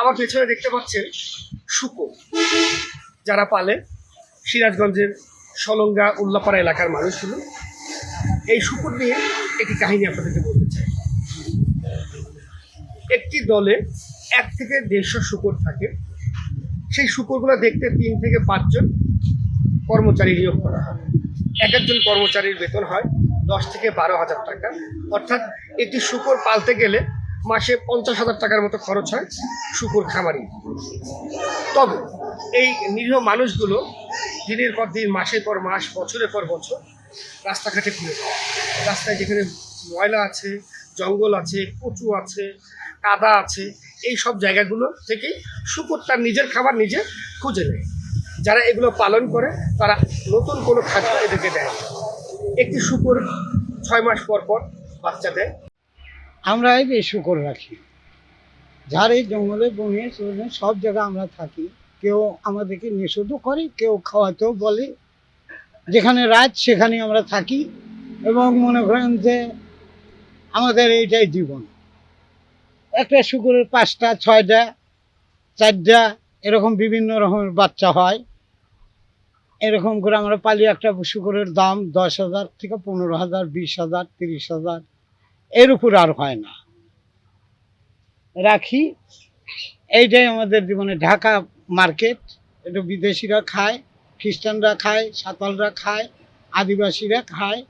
আমার পেছনে দেখতে পাচ্ছেন শুকর যারা পালে সিরাজগঞ্জের সলঙ্গা উল্লাপাড়া এলাকার মানুষগুলো। এই শুকর নিয়ে একটি কাহিনী আপনাদেরকে বলতে চাই। একটি দলে এক থেকে দেড়শো শুকর থাকে। সেই শুকরগুলো দেখতে তিন থেকে পাঁচজন কর্মচারী নিয়োগ করা হয়। এক একজন কর্মচারীর বেতন হয় দশ থেকে বারো হাজার টাকা। অর্থাৎ একটি শুকর পালতে গেলে মাসে পঞ্চাশ হাজার টাকার মতো খরচ হয় শুকর খামারি। তবে এই নিরীহ মানুষগুলো দিনের পর দিন, মাসের পর মাস, বছরের পর বছর রাস্তাঘাটে ঘুরে। রাস্তায় যেখানে ময়লা আছে, জঙ্গল আছে, কচু আছে, কাদা আছে, এই সব জায়গাগুলো থেকেই শুকর তার নিজের খাবার নিজে খুঁজে নেয়। যারা এগুলো পালন করে, তারা নতুন কোনো খাদ্য এদেরকে দেয় একটি শুকর ছয় মাস পর পর বাচ্চা দেয়। আমরা এই যে শুকর রাখি ঝাড়ে জঙ্গলে বনে চলে সব জায়গায় আমরা থাকি। কেউ আমাদেরকে নিষেধও করে, কেউ খাওয়াতেও বলে। যেখানে রাত, সেখানে আমরা থাকি এবং মনে করেন যে আমাদের এইটাই জীবন। একটা শুকুরের পাঁচটা, ছয়টা, চারটা, এরকম বিভিন্ন রকমের বাচ্চা হয়। এরকম করে আমরা পালি একটা শুকুরের দাম দশ হাজার থেকে পনেরো হাজার, বিশ হাজার, তিরিশ হাজার। এর উপর আর হয় না। রাখি, এইটাই আমাদের জীবনে ঢাকা মার্কেট। এটা বিদেশিরা খায়, খ্রিস্টানরা খায় সাঁতালরা খায়, আদিবাসীরা খায়।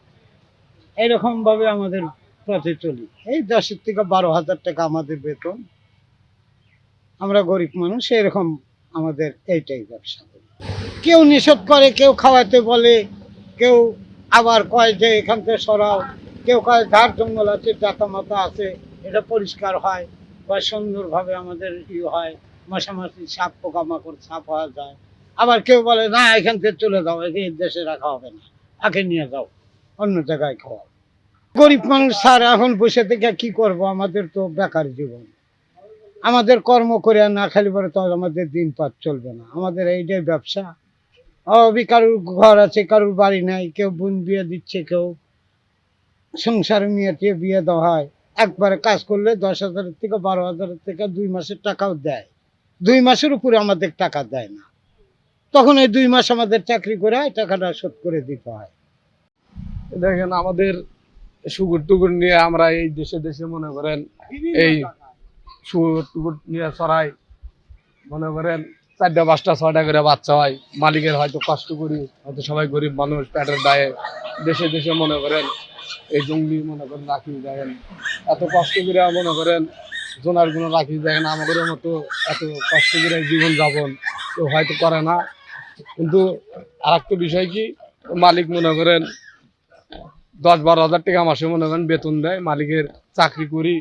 এরকমভাবে আমাদের পথে চলি। এই দশের থেকে বারো হাজার টাকা আমাদের বেতন। আমরা গরিব মানুষ, এরকম আমাদের এইটাই ব্যবসা করি। কেউ নিষেধ করে, কেউ খাওয়াতে বলে, কেউ আবার কয় যে এখান থেকে সরাও। কেউ কয় ধার জঙ্গল আছে জাতা মাতা আছে, এটা পরিষ্কার হয় বা সুন্দরভাবে আমাদের ই হয় মশামাছি সাপ পোকামাকড়, সাপ হওয়া যায়। আবার কেউ বলে, না, এখান থেকে চলে যাও, একে দেশে রাখা হবে না আগে নিয়ে যাও, অন্য জায়গায় খাওয়াও। গরিব মানুষ, স্যার, এখন বসে থেকে কি করব? আমাদের তো বেকার জীবন। আমাদের কর্ম করে না খালি পরে তো আমাদের দিন পাত চলবে না। আমাদের এইটাই ব্যবসা। অবি কারুর ঘর আছে, কারুর বাড়ি নাই, কেউ বোন বিয়ে দিচ্ছে, কেউ সংসার মেয়েটিয়ে বিয়ে দেওয়া হয়, একবারে কাজ করলে দশ হাজারের থেকে বারো হাজারের থেকে দুই মাসের টাকাও দেয়। দুই মাসের উপরে আমাদের টাকা দেয় না। তখন এই দুই মাস আমাদের চাকরি করে টাকাটা শোধ করে দিতে হয়। দেখেন, আমাদের সুগুর টুকুর নিয়ে আমরা এই দেশে দেশে মনে করেন, এই সুগুর টুকুর নিয়ে চড়াই, মনে করেন চারটা, পাঁচটা, ছয়টা করে বাচ্চা হয়। মালিকের হয়তো কষ্ট করি, হয়তো সবাই গরিব মানুষ, পেটের দায়ে। দেশে দেশে মনে করেন, এই জঙ্গলি মনে করেন, রাখি দেখেন এত কষ্ট করে মনে করেন, জোনারগুলো রাখি দেখেন আমাদের মতো এত কষ্ট করে জীবন যাপন কেউ হয়তো করে না। কিন্তু আর একটা বিষয় কি, মালিক মনে করেন, দশ বারো হাজার টাকা মাসে মনে করেন বেতন দেয়, মালিকের চাকরি করি